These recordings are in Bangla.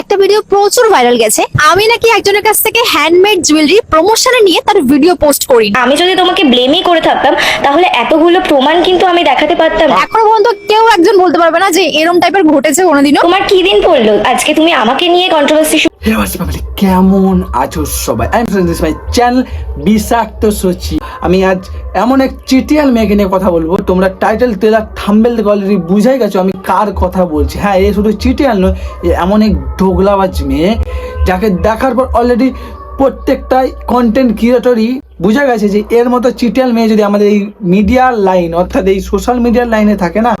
একটা ভিডিও প্রচুর ভাইরাল গেছে। আমি নাকি একজনের কাছ থেকে হ্যান্ডমেড জুয়েলারি প্রমোশনে নিয়ে তার ভিডিও পোস্ট করি। আমি যদি তোমাকে ব্লেমই করে থাকতাম তাহলে এতগুলো প্রমাণ কিন্তু আমি দেখাতে পারতাম। এখন পর্যন্ত কেউ একজন বলতে পারবে না যে এরম টাইপের ঘটেছে কোনোদিনও। তোমার কি দিন পড়ল? আজকে তুমি আমাকে নিয়ে কন্ট্রোভার্সি হ্যালো ফ্যামিলি কেমন আছো সবাই? I am this my channel বিষাক্ত সচি আমি আজ এমন এক চিটিয়াল মেয়েকে নিয়ে কথা বলব। তোমরা টাইটেল তেলার থাম্বেল থেকে অলরেডি বুঝাই গেছো আমি কার কথা বলছি। হ্যাঁ এ শুধু চিটিয়াল নয়, এ এমন এক ঢোগলাবাজ মেয়ে যাকে দেখার পর অলরেডি প্রত্যেকটাই কন্টেন্ট ক্রিয়েটরই বোঝা গেছে যে এর মতো চিটিয়াল মেয়ে যদি আমাদের এই মিডিয়ার লাইন অর্থাৎ এই সোশ্যাল মিডিয়ার লাইনে থাকে না,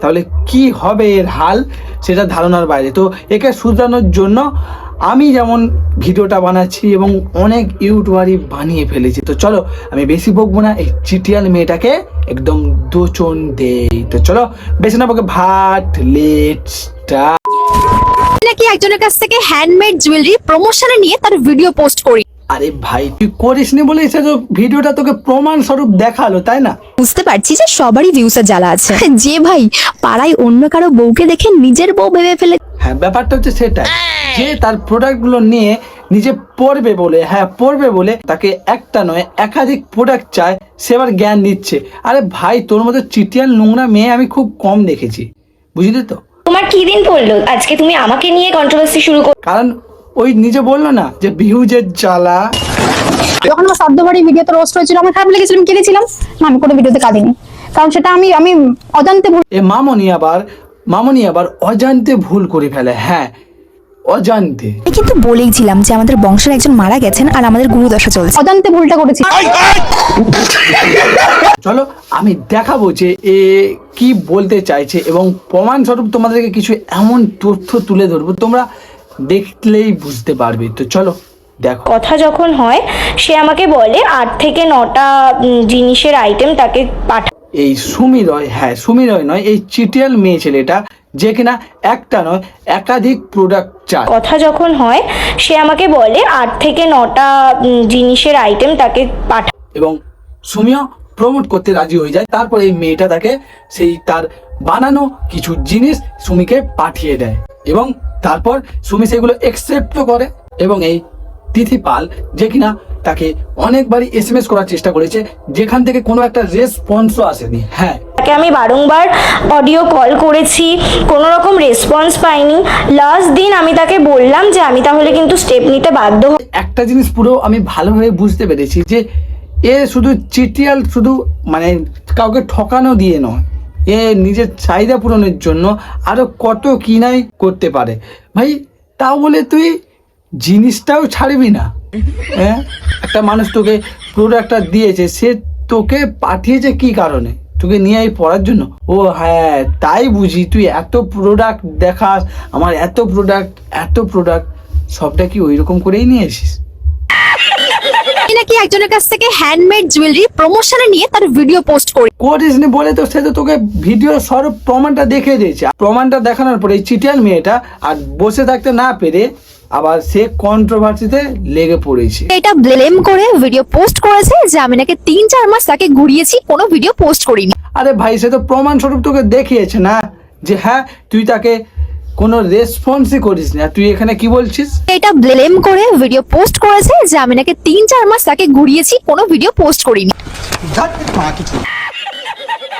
তাহলে কি হবে এর হাল, সেটা ধারণার বাইরে। তো একে শুধরানোর জন্য আমি যেমন ভিডিওটা বানাচ্ছি এবং অনেক ইউটিউবারই বানিয়ে ফেলেছি। তো চলো আমি বেশি বকবো না এই চিটিয়াল মেয়েটাকে একদম দোচন দেই। তো চলো বেশি না বকে ভাট লেট নাকি একজনের কাছ থেকে হ্যান্ডমেড জুয়েলারি প্রমোশনে নিয়ে তার ভিডিও পোস্ট করি? আরে ভাই তুই করিসনি বলে সে ভিডিওটা তোকে প্রমাণ স্বরূপ দেখাল তাই না? বুঝতে পারছি যে সবারই ভিউসের জ্বালা আছে। যে ভাই পাড়ায় অন্য কারও বউকে দেখে নিজের বউ ভেবে ফেলে হ্যাঁ ব্যাপারটা হচ্ছে সেটাই। যে তার প্রোডাক্টগুলো নিয়ে নিজে পড়বে বলে হ্যাঁ পড়বে বলে তাকে একটা নয় একাধিক প্রোডাক্ট চায় সে আবার জ্ঞান দিচ্ছে আরে ভাই তোর মতো চিটিয়াল নোংরা মেয়ে আমি খুব কম দেখেছি। বুঝলি তো? তোমার কি দিন পড়ল? আজকে তুমি আমাকে নিয়ে কন্ট্রোভার্সি শুরু কর কারণ ওই নিজে বলল না যে ভিউজের জ্বালা। যখন আমার শব্দবাড়ি ভিডিওতে রোস্ট হয়েছিল আমার খারাপ লেগেছিল আমি কেঁদেছিলাম। না আমি কোনো ভিডিওতে কাঁদিনি। কারণ সেটা আমি আমি অজান্তে ভুল এ মামনি আবার মামনি আবার অজান্তে ভুল করে ফেলে হ্যাঁ অজান্তে। আমি কিন্তু বলেইছিলাম যে আমাদের বংশের একজন মারা গেছেন আর আমাদের গুরুদশা চলছে। অজান্তে ভুলটা করেছি। চলো আমি দেখাবো যে এ কি বলতে চাইছে এবং প্রমাণস্বরূপ তোমাদেরকে কিছু এমন তথ্য তুলে ধরবো তোমরা দেখলেই বুঝতে পারবে। তো চলো দেখো। কথা যখন হয় সে আমাকে বলে আট থেকে নটা জিনিসের আইটেম তাকে পাঠা এই সুমিরয় হ্যাঁ সুমিরয় নয় এই চিটিয়াল মেয়ে ছেলেটা যে কিনা একটা নয় একাধিক প্রোডাক্ট চায়। কথা যখন হয় সে আমাকে বলে আট থেকে নটা জিনিসের আইটেম তাকে পাঠা এবং সুমিও প্রমোট করতে রাজি হয়ে যায়। তারপর এই মেয়েটা তাকে সেই তার বানানো কিছু জিনিস সুমিকে পাঠিয়ে দেয় এবং তারপর সুমি সেগুলো একসেপ্টও করে এবং এই তিথি পাল যে কিনা তাকে অনেকবারই এস এম এস করার চেষ্টা করেছে যেখান থেকে কোনো একটা রেসপন্সও আসেনি। হ্যাঁ। তাকে আমি বারংবার অডিও কল করেছি কোনো রকম রেসপন্স পাইনি। লাস্ট দিন আমি তাকে বললাম যে আমি তাহলে কিন্তু স্টেপ নিতে বাধ্য। একটা জিনিস পুরো আমি ভালোভাবে বুঝতে পেরেছি যে এ শুধু চিটিয়াল শুধু মানে কাউকে ঠকানো দিয়ে নয় এ নিজের চাহিদা পূরণের জন্য আরও কত কি নাই করতে পারে। ভাই তাও বলে তুই জিনিসটাও ছাড়বি না। হ্যাঁ? একটা মানুষ তোকে প্রোডাক্টটা দিয়েছে সে তোকে পাঠিয়েছে কি কারণে? তোকে নিয়ে এই পড়ার জন্য? ও হ্যাঁ তাই বুঝি। তুই এত প্রোডাক্ট দেখাস আমার এত প্রোডাক্ট এত প্রোডাক্ট সবটা কি ওই রকম করেই নিয়ে এসিস নাকি একজনের কাছ থেকে হ্যান্ডমেড জুয়েলারি প্রমোশনে নিয়ে তার ভিডিও পোস্ট করি। করিস নি বলে তো সে তো তোকে ভিডিও সরব প্রমাণটা দেখে দিয়েছে। প্রমাণটা দেখানোর পরে এই চিটিয়াল মেয়েটা আর বসে থাকতে না পেরে আবার সে কন্ট্রোভার্সিতে লেগে পড়েছে। এটা ব্লেম করে ভিডিও পোস্ট করেছে যে আমি নাকি তিন চার মাস তাকে ঘুরিয়েছি কোনো ভিডিও পোস্ট করিনি। আরে ভাই সে তো প্রমাণ স্বরূপ তোকে দেখিয়েছে না? যে হ্যাঁ তুই তাকে কোনো রেসপন্সই করিস না। তুই এখানে কি বলছিস? এটা ব্লেম করে ভিডিও পোস্ট করেছে যে আমি নাকি তিন চার মাস তাকে ঘুরিয়েছি কোনো ভিডিও পোস্ট করিনি।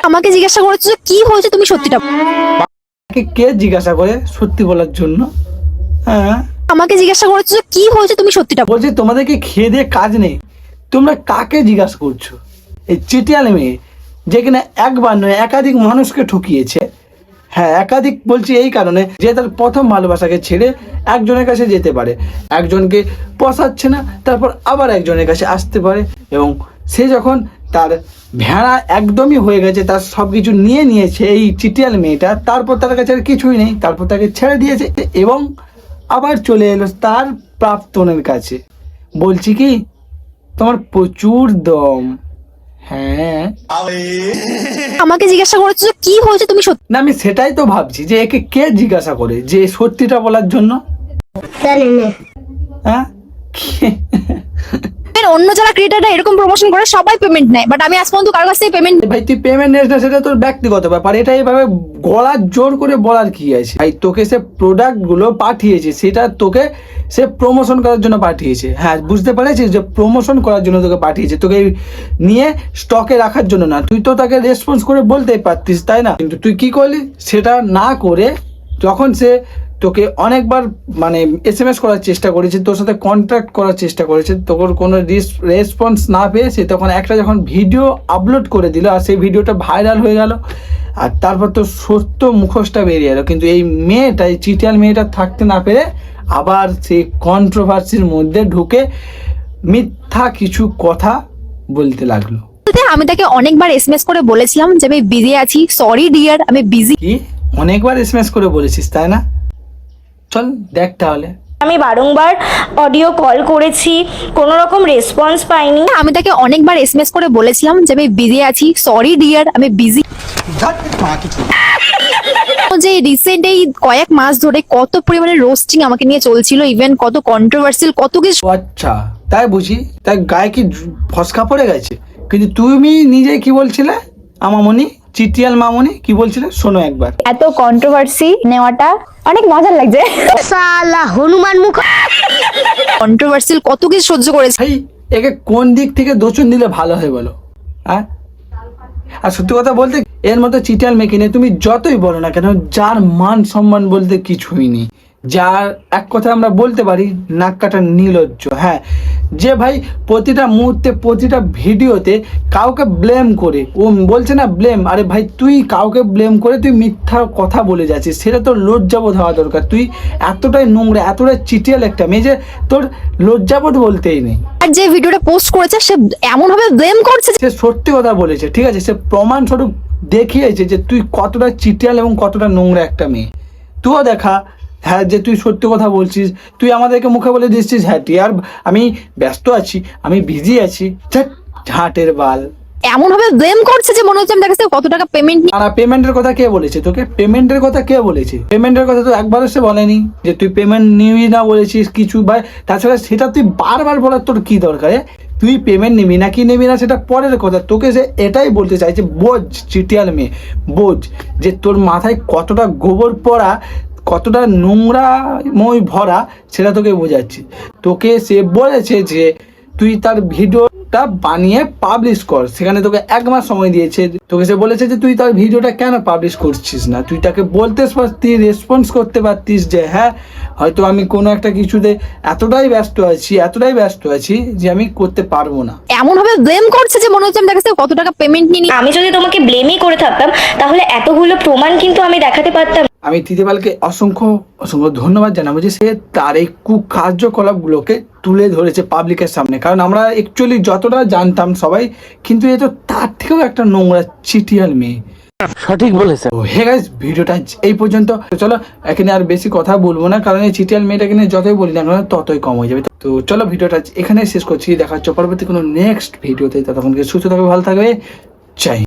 আমাকে জিজ্ঞাসা করেছ যে কি হয়েছে তুমি সত্যিটা। কে জিজ্ঞাসা করে সত্যি বলার জন্য? হ্যাঁ? আমাকে জিজ্ঞাসা করেছ যে কি হয়েছে, তুমি সত্যিটা বলো। বলছি, তোমাদেরকে খেয়ে দিয়ে কাজ নেই। তোমরা কাকে জিজ্ঞাসা করছ? এই চিটিয়াল মেয়ে, যে কিনা একবার নয়, একাধিক মানুষকে ঠকিয়েছে। হ্যাঁ একাধিক বলছি এই কারণে যে তার প্রথম ভালোবাসাকে ছেড়ে একজনের কাছে যেতে পারে। একজনকে পোষাচ্ছে না, তারপর আবার একজনের কাছে আসতে পারে এবং সে যখন তার ভেড়া একদমই হয়ে গেছে, তার সব কিছু নিয়ে নিয়েছে এই চিটিয়াল মেয়েটা, তারপর তার কাছে আর কিছুই নেই, তারপর তাকে ছেড়ে দিয়েছে এবং আবার চলে এলো তার প্রাপ্তনের কাছে। বলছি কি তোমার প্রচুর দম। হ্যাঁ। আমাকে জিজ্ঞাসা করেছ যে কি হয়েছে তুমি সত্যি? না আমি সেটাই তো ভাবছি যে একে কে জিজ্ঞাসা করে যে সত্যিটা বলার জন্য? হ্যাঁ? অন্য যারা ক্রিয়েটাররা এরকম প্রমোশন করে, সবাই পেমেন্ট নেয়। বাট আমি আজ পর্যন্ত কারোর কাছ থেকে পেমেন্ট ভাই, তুই পেমেন্ট নিস না, সেটা তোর ব্যক্তিগত ব্যাপার। এটা এইভাবে গলার জোর করে বলার কি আছে? ভাই, তোকে সে প্রোডাক্টগুলো পাঠিয়েছে, সেটা তোকে সে প্রমোশন করার জন্য পাঠিয়েছে। হ্যাঁ বুঝতে পেরেছিস যে প্রমোশন করার জন্য তোকে পাঠিয়েছে। তোকে নিয়ে স্টকে রাখার জন্য না। তুই তো তাকে রেসপন্স করে বলতেই পারতিস, তাই না? কিন্তু তুই কি করলি? সেটা না করে যখন সে তোকে অনেকবার মানে এস এম এস করার চেষ্টা করেছে তোর সাথে কন্ট্যাক্ট করার চেষ্টা করেছে তোর কোনো রেসপন্স না পেয়ে সে তখন একটা যখন ভিডিও আপলোড করে দিল আর সেই ভিডিওটা ভাইরাল হয়ে গেল আর তারপর তো সত্য মুখোশটা বেরিয়ে এলো। কিন্তু এই মেয়েটা এই চিটিয়াল মেয়েটা থাকতে না পেরে আবার সেই কন্ট্রোভার্সির মধ্যে ঢুকে মিথ্যা কিছু কথা বলতে লাগল। আমি তাকে অনেকবার এসএমএস করে বলেছিলাম যে আমি বিজি আছি। সরি ডিয়ার আমি বিজি অনেকবার এস করে বলেছিস তাই না? চল দেখ তাহলে। আমি বারংবার অডিও কল করেছি কোনো রকম রেসপন্স পাইনি। আমি তাকে অনেকবার এসএমএস করে বলেছিলাম যে আমি বিজি আছি। সরি ডিয়ার আমি বিজি যে রিসেন্ট এই কয়েক মাস ধরে কত পরিমাণে রোস্টিং আমাকে নিয়ে চলছিল ইভেন কত কন্ট্রোভার্সিয়াল কত কিছু। আচ্ছা তাই বুঝি? তাই গায়ে কি ফসকা পড়ে গেছে? কিন্তু তুমি নিজে কি বলছিলে আমামনি চিটিয়াল মামনি কি বলছিলেন শোনো একবার। এত কন্ট্রোভার্সি নেওয়াটা অনেক মজার লাগছে। সালা হনুমান মুখ কন্ট্রোভার্সিয়াল কত কি সহ্য করেছে। ভাই একে কোন দিক থেকে দোচন দিলে ভালো হয় বলো? হ্যাঁ? আর সত্যি কথা বলতে এর মতো চিটিয়াল মেকিনে তুমি যতই বলো না কেন যার মান সম্মান বলতে কিছুই নেই। যার এক কথা আমরা বলতে পারি নাক কাটা নির্লজ্জ হ্যাঁ যে ভাই প্রতিটা মুহূর্তে প্রতিটা ভিডিওতে কাউকে ব্লেম করে। ও বলছে না ব্লেম আরে ভাই তুই কাউকে ব্লেম করে তুই মিথ্যা কথা বলে যাচ্ছিস। সেটা তোর লজ্জাবোধ হওয়া দরকার। তুই এতটাই নোংরা এতটাই চিটিয়াল একটা মেয়ে যে তোর লজ্জাবোধ বলতেই নেই। আর যে ভিডিওটা পোস্ট করেছে সে এমন ভাবে ব্লেম করছে সে সত্যি কথা বলেছে ঠিক আছে? সে প্রমাণস্বরূপ দেখিয়েছে যে তুই কতটা চিটিয়াল এবং কতটা নোংরা একটা মেয়ে। তুইও দেখা হ্যাঁ যে তুই সত্যি কথা বলছিস তুই আমাদেরকে মুখে বলে দিচ্ছিস হ্যাঁ টিয়ার আমি ব্যস্ত আছি আমি বিজি আছি। ঝাঁটের বাল। এমন ভাবে ব্লেম করছে যে মনে হচ্ছে আমি তার কাছ কত টাকা পেমেন্ট আর পেমেন্টের কথা কে বলেছে? তোকে পেমেন্টের কথা কে বলেছে? পেমেন্টের কথা তো একবারও সে বলেনি যে তুই পেমেন্ট নিবি না বলেছিস কিছু বা তাছাড়া সেটা তুই বারবার বলার তোর কি দরকার তুই পেমেন্ট নিবি না কি নিবি না সেটা পরের কথা। তোকে সে এটাই বলতে চাইছে বোঝ চিটিয়াল মেয়ে বোঝ যে তোর মাথায় কতটা গোবর পড়া কতটা নোংরাময় ভরা সেটা তোকে বোঝাচ্ছি। তোকে সে বলেছে যে তুই তার ভিডিওটা বানিয়ে পাবলিশ কর। সেখানে তোকে এক মাস সময় দিয়েছে। তোকে সে বলেছে যে তুই তার ভিডিওটা কেন পাবলিশ করছিস না? তুই তাকে বলতে পারতিস রেসপন্স করতে পারতিস যে হ্যাঁ হয়তো আমি কোনো একটা কিছুতে এতটাই ব্যস্ত আছি এতটাই ব্যস্ত আছি যে আমি করতে পারব না। এমন ভাবে ব্লেম করছে যে মনে হচ্ছে আমি তার কাছ কত টাকা পেমেন্ট নিয়ে আমি যদি তোমাকে ব্লেমই করে থাকতাম তাহলে এতগুলো প্রমাণ কিন্তু আমি দেখাতে পারতাম। আমি তিতেপালকে অসংখ্য অসংখ্য ধন্যবাদ জানাব যে সে তার এই কুকার্যকলাপগুলোকে তুলে ধরেছে পাবলিকের সামনে। কারণ আমরা অ্যাকচুয়ালি যতটা জানতাম সবাই কিন্তু এ তো তার থেকেও একটা নোংরা চিটিয়াল মেয়ে। সঠিক বলেছে হে গাইস ভিডিওটা এই পর্যন্ত। চলো এখানে আর বেশি কথা বলব না কারণ এই চিটিয়াল মেয়েটাকে নিয়ে যতই বলি না ততই কম হয়ে যাবে। তো চলো ভিডিওটা এখানে শেষ করছি। দেখা হচ্ছে পরবর্তী কোনো নেক্সট ভিডিওতে। ততক্ষণকে সুস্থ থাকবে ভালো থাকবে। চাই